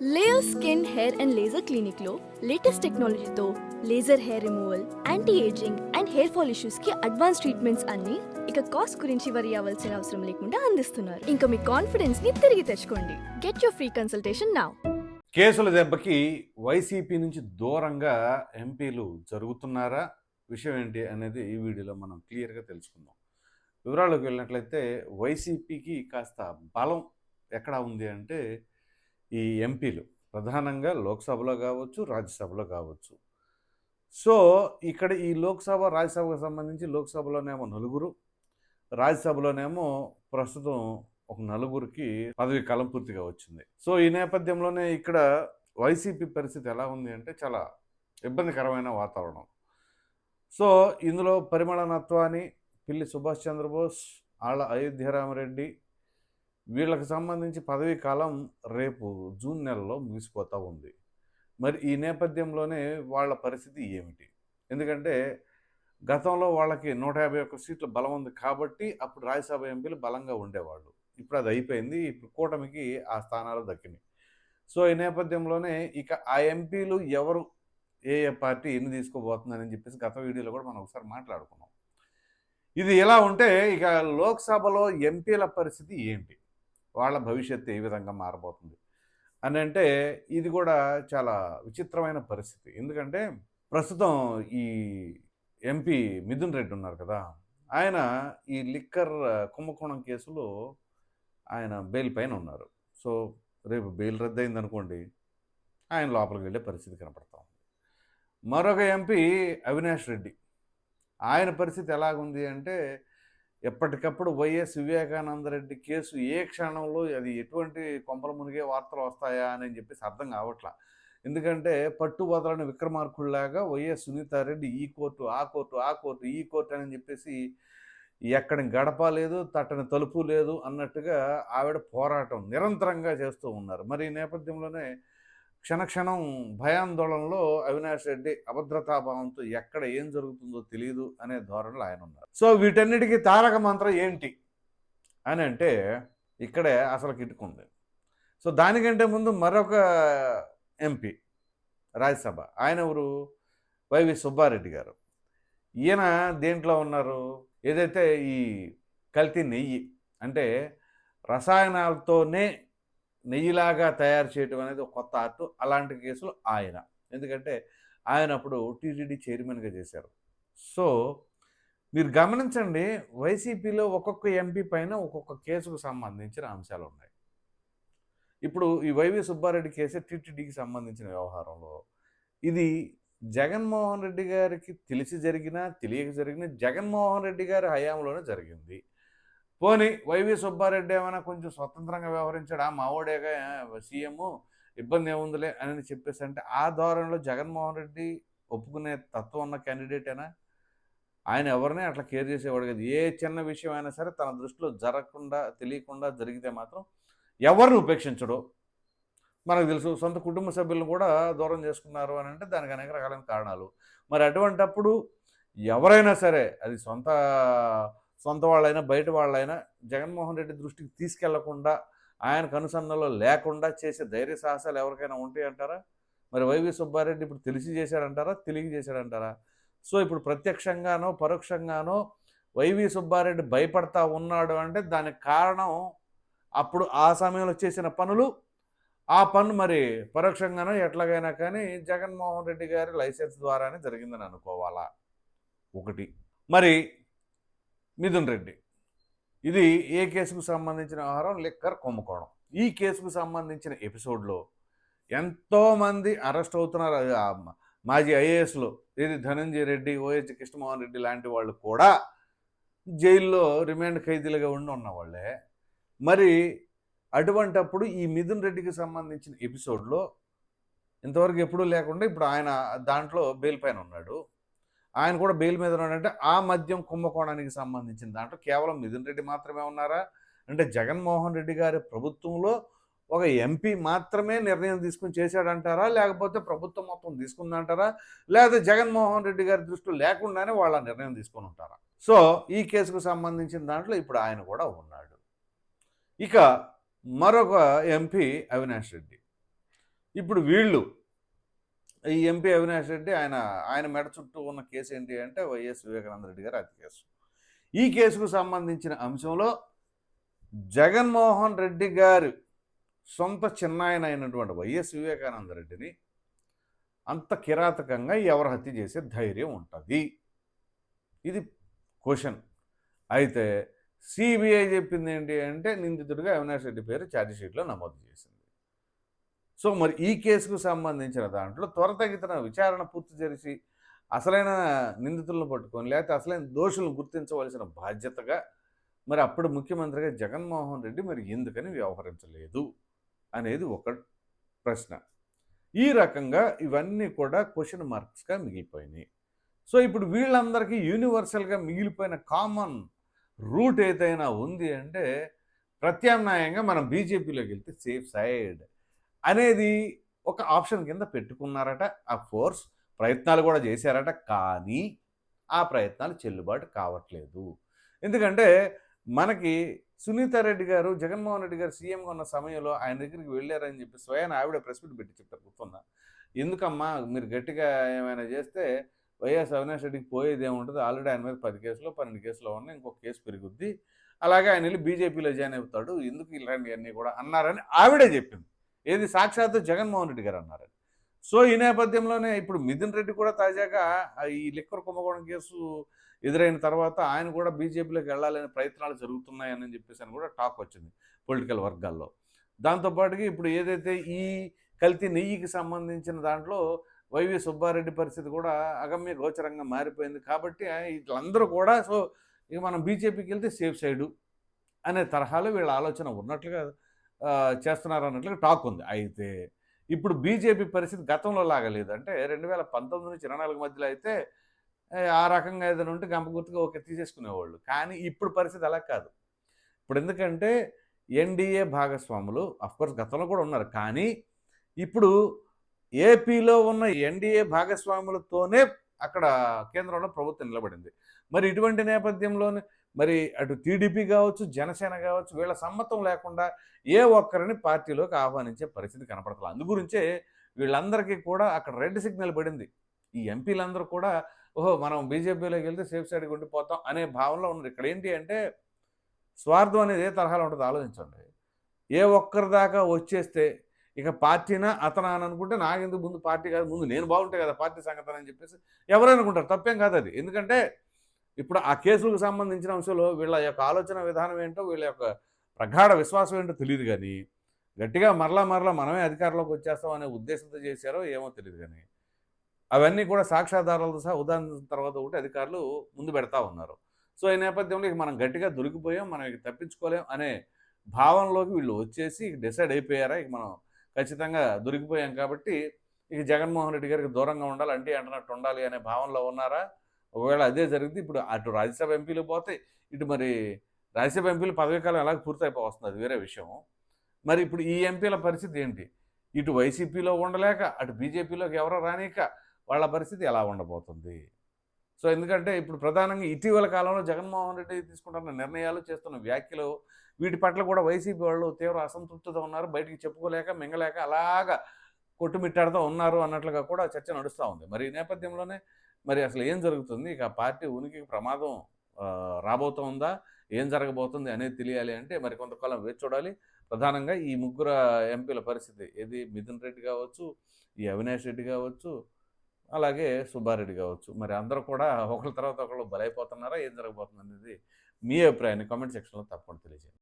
Layer skin hair and laser క్లినిక్లో latest టెక్నాలజీతో laser hair removal anti ageing and hair fall ఇష్యూస్కి advance treatments అన్ని ఇక cost గురించి వరి అవ్వాల్సిన అవసరం లేకుండా అందిస్తున్నారు. ఇంకా మీ కాన్ఫిడెన్స్ని తిరిగి తెచ్చుకోండి. Get your free consultation now కేసుల దెబ్బకి వైసీపీ నుంచి దూరంగా ఎంపీలు జరుగుతున్నారా? విషయం ఏంటి అనేది ఈ వీడియోలో మనం క్లియర్గా తెలుసుకుందాం. వివరాల్లోకి వెళ్ళినట్లయితే వైసీపీకి కాస్త బలం ఎక్కడ ఉంది అంటే ఈ ఎంపీలు ప్రధానంగా లోక్సభలో కావచ్చు రాజ్యసభలో కావచ్చు. సో ఇక్కడ ఈ లోక్సభ రాజ్యసభకు సంబంధించి లోక్సభలోనేమో నలుగురు రాజ్యసభలోనేమో ప్రస్తుతం ఒక నలుగురికి పదవి కాలం పూర్తిగా వచ్చింది. సో ఈ నేపథ్యంలోనే ఇక్కడ వైసీపీ పరిస్థితి ఎలా ఉంది అంటే చాలా ఇబ్బందికరమైన వాతావరణం. సో ఇందులో పరిమళ నత్వాని పిల్లి సుభాష్ చంద్రబోస్ ఆళ్ళ అయోధ్యరామరెడ్డి వీళ్ళకి సంబంధించి పదవీ కాలం రేపు జూన్ నెలలో ముగిసిపోతూ ఉంది. మరి ఈ నేపథ్యంలోనే వాళ్ళ పరిస్థితి ఏమిటి? ఎందుకంటే గతంలో వాళ్ళకి నూట యాభై ఒక్క సీట్ల బలం ఉంది కాబట్టి అప్పుడు రాజ్యసభ ఎంపీలు బలంగా ఉండేవాళ్ళు. ఇప్పుడు అది అయిపోయింది. ఇప్పుడు కూటమికి ఆ స్థానాలు దక్కినాయి. సో ఈ నేపథ్యంలోనే ఇక ఆ ఎంపీలు ఎవరు ఏ ఏ పార్టీ ఎన్ని తీసుకోబోతుందని చెప్పేసి గత వీడియోలో కూడా మనం ఒకసారి మాట్లాడుకున్నాం. ఇది ఎలా ఉంటే ఇక లోక్సభలో ఎంపీల పరిస్థితి ఏంటి? వాళ్ళ భవిష్యత్తు ఏ విధంగా మారబోతుంది అని అంటే ఇది కూడా చాలా విచిత్రమైన పరిస్థితి. ఎందుకంటే ప్రస్తుతం ఈ ఎంపీ మిథున్ రెడ్డి ఉన్నారు కదా ఆయన ఈ లిక్కర్ కుంభకోణం కేసులో ఆయన బెయిల్ పైన ఉన్నారు. సో రేపు బెయిల్ రద్దయింది అనుకోండి ఆయన లోపలికి వెళ్ళే పరిస్థితి కనపడతా ఉంది. మరొక ఎంపీ అవినాష్ రెడ్డి ఆయన పరిస్థితి ఎలాగుంది అంటే ఎప్పటికప్పుడు వైఎస్ వివేకానంద రెడ్డి కేసు ఏ క్షణంలో అది ఎటువంటి కొంపల మునిగే వార్తలు వస్తాయా అని చెప్పేసి అర్థం కావట్లా. ఎందుకంటే పట్టుబదలని విక్రమార్కుల్లాగా వైఎస్ సునీతారెడ్డి ఈ కోర్టు ఆ కోర్టు ఆ కోర్టు ఈ కోర్టు అని చెప్పేసి ఎక్కడ గడప లేదు తట్టని తలుపు లేదు అన్నట్టుగా ఆవిడ పోరాటం నిరంతరంగా చేస్తూ ఉన్నారు. మరి ఈ నేపథ్యంలోనే క్షణక్షణం భయాందోళనలో అవినాష్ రెడ్డి అభద్రతాభావంతో ఎక్కడ ఏం జరుగుతుందో తెలియదు అనే ధోరణిలో ఆయన ఉన్నారు. సో వీటన్నిటికీ తారక మంత్రం ఏంటి అని అంటే ఇక్కడే అసలు కిట్టుకుంది సో దానికంటే ముందు మరొక ఎంపీ రాజ్యసభ ఆయన ఎవరు? వైవి సుబ్బారెడ్డి గారు. ఈయన దేంట్లో ఉన్నారు? ఏదైతే ఈ కల్తీ నెయ్యి అంటే రసాయనాలతోనే నెయ్యిలాగా తయారు చేయడం అనేది ఒక కొత్త ఆర్ట్. అలాంటి కేసులు ఆయన. ఎందుకంటే ఆయన అప్పుడు టీటీడీ చైర్మన్గా చేశారు. సో మీరు గమనించండి వైసీపీలో ఒక్కొక్క ఎంపీ పైన ఒక్కొక్క కేసుకు సంబంధించిన అంశాలు ఉన్నాయి. ఇప్పుడు ఈ వైవి సుబ్బారెడ్డి కేసే టీటీడీకి సంబంధించిన వ్యవహారంలో. ఇది జగన్మోహన్ రెడ్డి గారికి తెలిసి జరిగినా తెలియక జరిగిన జగన్మోహన్ రెడ్డి గారి హయాంలోనే జరిగింది. పోనీ వైవి సుబ్బారెడ్డి ఏమైనా కొంచెం స్వతంత్రంగా వ్యవహరించాడు? ఆ మావోడేగా సీఎం ఇబ్బంది ఏముందిలే అని చెప్పేసి అంటే ఆ ధోరణిలో జగన్మోహన్ రెడ్డి ఒప్పుకునే తత్వం ఉన్న క్యాండిడేటేనా? ఆయన ఎవరిని అట్లా కేర్ చేసేవాడు కదా. ఏ చిన్న విషయం అయినా సరే తన దృష్టిలో జరగకుండా తెలియకుండా జరిగితే మాత్రం ఎవరిని ఉపేక్షించడు? మనకు తెలుసు సొంత కుటుంబ సభ్యులను కూడా దూరం చేసుకున్నారు అని అంటే దానికి అనేక రకాలైన కారణాలు. మరి అటువంటప్పుడు ఎవరైనా సరే అది సొంత సొంత వాళ్ళైనా బయట వాళ్ళైనా జగన్మోహన్ రెడ్డి దృష్టికి తీసుకెళ్ళకుండా ఆయనకు అనుసంధానంలో లేకుండా చేసే ధైర్య సాహసాలు ఎవరికైనా ఉంటాయి అంటారా? మరి వైవి సుబ్బారెడ్డి ఇప్పుడు తెలిసి చేశాడంటారా? తెలియ చేశాడంటారా? సో ఇప్పుడు ప్రత్యక్షంగానో పరోక్షంగానో వైవి సుబ్బారెడ్డి భయపడతా ఉన్నాడు అంటే దానికి కారణం అప్పుడు ఆ సమయంలో చేసిన పనులు. ఆ పన్ను మరి పరోక్షంగానో ఎట్లాగైనా కానీ జగన్మోహన్ రెడ్డి గారి లైసెన్స్ ద్వారానే జరిగిందని అనుకోవాలా? ఒకటి. మరి మిథున్ రెడ్డి. ఇది ఏ కేసుకు సంబంధించిన ఆహారం? లిక్కర్ కుంభకోణం. ఈ కేసుకు సంబంధించిన ఎపిసోడ్లో ఎంతోమంది అరెస్ట్ అవుతున్నారు. మాజీ ఐఏఎస్లు ఇది ధనంజయ రెడ్డి ఓహెచ్ కృష్ణమోహన్ రెడ్డి లాంటి వాళ్ళు కూడా జైల్లో రిమాండ్ ఖైదీలుగా ఉండి ఉన్నవాళ్ళే మరి అటువంటప్పుడు ఈ మిథున్ రెడ్డికి సంబంధించిన ఎపిసోడ్లో ఇంతవరకు ఎప్పుడూ లేకుండా ఇప్పుడు ఆయన దాంట్లో బెయిల్ పైన ఉన్నాడు. ఆయన కూడా బెయిల్ మీద ఉన్నాడంటే ఆ మద్యం కుంభకోణానికి సంబంధించిన దాంట్లో కేవలం మిథున్ రెడ్డి మాత్రమే ఉన్నారా? అంటే జగన్మోహన్ రెడ్డి గారి ప్రభుత్వంలో ఒక ఎంపీ మాత్రమే నిర్ణయం తీసుకుని చేశాడంటారా? లేకపోతే ప్రభుత్వం మొత్తం తీసుకుందంటారా? లేకపోతే జగన్మోహన్ రెడ్డి గారి దృష్టిలో లేకుండానే వాళ్ళ నిర్ణయం తీసుకొని ఉంటారా? సో ఈ కేసుకు సంబంధించిన దాంట్లో ఇప్పుడు ఆయన కూడా ఉన్నాడు. ఇక మరొక ఎంపీ అవినాష్ రెడ్డి. ఇప్పుడు వీళ్ళు ఈ ఎంపీ అవినాష్ రెడ్డి ఆయన ఆయన మెడ చుట్టూ ఉన్న కేసు ఏంటి అంటే వైఎస్ వివేకానంద రెడ్డి గారి హత్య కేసు. ఈ కేసుకు సంబంధించిన అంశంలో జగన్మోహన్ రెడ్డి గారు సొంత చిన్నాయన అయినటువంటి వైఎస్ వివేకానంద రెడ్డిని అంత కిరాతకంగా ఎవరు హత్య చేసే ధైర్యం ఉంటుంది? ఇది క్వశ్చన్. అయితే సిబిఐ చెప్పింది ఏంటి అంటే నిందితుడిగా అవినాష్ రెడ్డి పేరు ఛార్జ్షీట్లో నమోదు చేసింది. సో మరి ఈ కేసుకు సంబంధించిన దాంట్లో త్వరతగితన విచారణ పూర్తి చేసి అసలైన నిందితులను పట్టుకొని లేకపోతే అసలైన దోషులను గుర్తించవలసిన బాధ్యతగా మరి అప్పుడు ముఖ్యమంత్రిగా జగన్మోహన్ రెడ్డి మరి ఎందుకని వ్యవహరించలేదు అనేది ఒక ప్రశ్న. ఈ రకంగా ఇవన్నీ కూడా క్వశ్చన్ మార్క్స్గా మిగిలిపోయినాయి. సో ఇప్పుడు వీళ్ళందరికీ యూనివర్సల్గా మిగిలిపోయిన కామన్ రూట్ ఏదైనా ఉంది అంటే ప్రత్యామ్నాయంగా మనం బీజేపీలోకి వెళ్తే సేఫ్ సైడ్ అనేది ఒక ఆప్షన్ కింద పెట్టుకున్నారట. ఆ ఫోర్స్ ప్రయత్నాలు కూడా చేశారట. కానీ ఆ ప్రయత్నాలు చెల్లుబాటు కావట్లేదు. ఎందుకంటే మనకి సునీతారెడ్డి గారు జగన్మోహన్ రెడ్డి గారు సీఎంగా ఉన్న సమయంలో ఆయన దగ్గరికి వెళ్ళారని చెప్పి స్వయాన ఆవిడ ప్రెస్ మీట్ పెట్టి చెప్తారు గుర్తుందా? ఎందుకమ్మా మీరు గట్టిగా ఏమైనా చేస్తే వైఎస్ అవినాష్ రెడ్డికి పోయేది ఏముంటుంది? ఆల్రెడీ ఆయన మీద పది కేసులో పన్నెండు కేసులో ఉన్నాయి ఇంకొక కేసు పెరుగుద్ది. అలాగే ఆయన వెళ్ళి బీజేపీలో జాయిన్ అవుతాడు. ఎందుకు ఇలాంటివన్నీ కూడా అన్నారని ఆవిడే చెప్పింది. ఏది సాక్షాత్తు జగన్మోహన్ రెడ్డి గారు అన్నారని సో ఈ నేపథ్యంలోనే ఇప్పుడు మిథున్ రెడ్డి కూడా తాజాగా ఈ లిక్కర్ కుంభకోణం కేసు ఎదురైన తర్వాత ఆయన కూడా బీజేపీలోకి వెళ్ళాలనే ప్రయత్నాలు జరుగుతున్నాయని చెప్పేసి అని కూడా టాక్ వచ్చింది పొలిటికల్ వర్గాల్లో. దాంతోపాటుగా ఇప్పుడు ఏదైతే ఈ కల్తీ నెయ్యికి సంబంధించిన దాంట్లో వైవి సుబ్బారెడ్డి పరిస్థితి కూడా అగమ్య గోచరంగా మారిపోయింది కాబట్టి వీళ్ళందరూ కూడా సో ఇక మనం బీజేపీకి వెళ్తే సేఫ్ సైడు అనే తరహాలో వీళ్ళ ఆలోచన ఉన్నట్లుగా చేస్తున్నారు అన్నట్లుగా టాక్ ఉంది. అయితే ఇప్పుడు బీజేపీ పరిస్థితి గతంలో లాగలేదు అంటే రెండు వేల పంతొమ్మిది నుంచి ఇరవై నాలుగు మధ్యలో అయితే ఆ రకంగా ఏదైనా ఉంటే గంప గుర్తుగా ఓకే తీసేసుకునేవాళ్ళు. కానీ ఇప్పుడు పరిస్థితి అలా కాదు. ఇప్పుడు ఎందుకంటే ఎన్డీఏ భాగస్వాములు అఫ్కోర్స్ గతంలో కూడా ఉన్నారు. కానీ ఇప్పుడు ఏపీలో ఉన్న ఎన్డీఏ భాగస్వాములతోనే అక్కడ కేంద్రంలో ప్రభుత్వం నిలబడింది. మరి ఇటువంటి నేపథ్యంలోనే మరి అటు టీడీపీ కావచ్చు జనసేన కావచ్చు వీళ్ళ సమ్మతం లేకుండా ఏ ఒక్కరిని పార్టీలోకి ఆహ్వానించే పరిస్థితి కనపడతలేదు. అందు గురించే వీళ్ళందరికీ కూడా అక్కడ రెడ్ సిగ్నల్ పడింది. ఈ ఎంపీలందరూ కూడా ఓహో మనం బీజేపీలోకి వెళ్తే సేఫ్ సైడ్కి ఉండిపోతాం అనే భావనలో ఉన్నారు. ఇక్కడ ఏంటి అంటే స్వార్థం అనేది ఏ తరహాలో ఉంటుందో ఆలోచించండి. ఏ ఒక్కరి దాకా వచ్చేస్తే ఇక పార్టీనా అతనా అని అనుకుంటే నాకెందుకు ముందు పార్టీ కాదు ముందు నేను బాగుంటే కదా పార్టీ సంగతనని అని చెప్పేసి ఎవరైనా అనుకుంటారు. తప్పేం కాదు అది. ఎందుకంటే ఇప్పుడు ఆ కేసులకు సంబంధించిన అంశంలో వీళ్ళ యొక్క ఆలోచన విధానం ఏంటో వీళ్ళ యొక్క ప్రగాఢ విశ్వాసం ఏంటో తెలియదు కానీ గట్టిగా మరలా మరలా మనమే అధికారంలోకి వచ్చేస్తాం అనే ఉద్దేశంతో చేశారో ఏమో తెలియదు కానీ అవన్నీ కూడా సాక్ష్యాధారాలతో సహా ఉదాహరణ తర్వాత ఒకటి అధికారులు ముందు పెడతా ఉన్నారు. సో ఈ నేపథ్యంలో ఇక మనం గట్టిగా దొరికిపోయాం మనం ఇక తప్పించుకోలేం అనే భావనలోకి వీళ్ళు వచ్చేసి డిసైడ్ అయిపోయారా ఇక మనం ఖచ్చితంగా దొరికిపోయాం కాబట్టి ఇక జగన్మోహన్ రెడ్డి గారికి దూరంగా ఉండాలి అంటే అంటున్నట్టు ఉండాలి అనే భావనలో ఉన్నారా? ఒకవేళ అదే జరిగితే ఇప్పుడు అటు రాజ్యసభ ఎంపీలు పోతే ఇటు మరి రాజ్యసభ ఎంపీలు పదవీకాలం ఎలాగ పూర్తయిపోతుంది అది వేరే విషయం. మరి ఇప్పుడు ఈ ఎంపీల పరిస్థితి ఏంటి? ఇటు వైసీపీలో ఉండలేక అటు బీజేపీలోకి ఎవరో రానిక వాళ్ళ పరిస్థితి ఎలా ఉండబోతుంది? సో ఎందుకంటే ఇప్పుడు ప్రధానంగా ఇటీవల కాలంలో జగన్మోహన్ రెడ్డి తీసుకుంటున్న నిర్ణయాలు చేస్తున్న వ్యాఖ్యలు వీటి పట్ల కూడా వైసీపీ వాళ్ళు తీవ్ర అసంతృప్తితో ఉన్నారు. బయటికి చెప్పుకోలేక మింగలేక అలాగా కొట్టుమిట్టాడుతూ ఉన్నారు అన్నట్లుగా కూడా చర్చ నడుస్తూ ఉంది. మరి ఈ నేపథ్యంలోనే మరి అసలు ఏం జరుగుతుంది? ఇక పార్టీ ఉనికికి ప్రమాదం రాబోతోందా ఏం జరగబోతుంది అనేది తెలియాలి అంటే మరి కొంతకాలం వేచి చూడాలి. ప్రధానంగా ఈ ముగ్గురు ఎంపీల పరిస్థితి ఏది? మిథున్ రెడ్డి కావచ్చు ఈ అవినాష్ రెడ్డి కావచ్చు అలాగే సుబ్బారెడ్డి కావచ్చు. మరి అందరూ కూడా ఒకరి తర్వాత ఒకళ్ళు బలైపోతున్నారా? ఏం జరగబోతుంది అనేది మీ అభిప్రాయాన్ని కామెంట్ సెక్షన్లో తప్పకుండా తెలియజేయండి.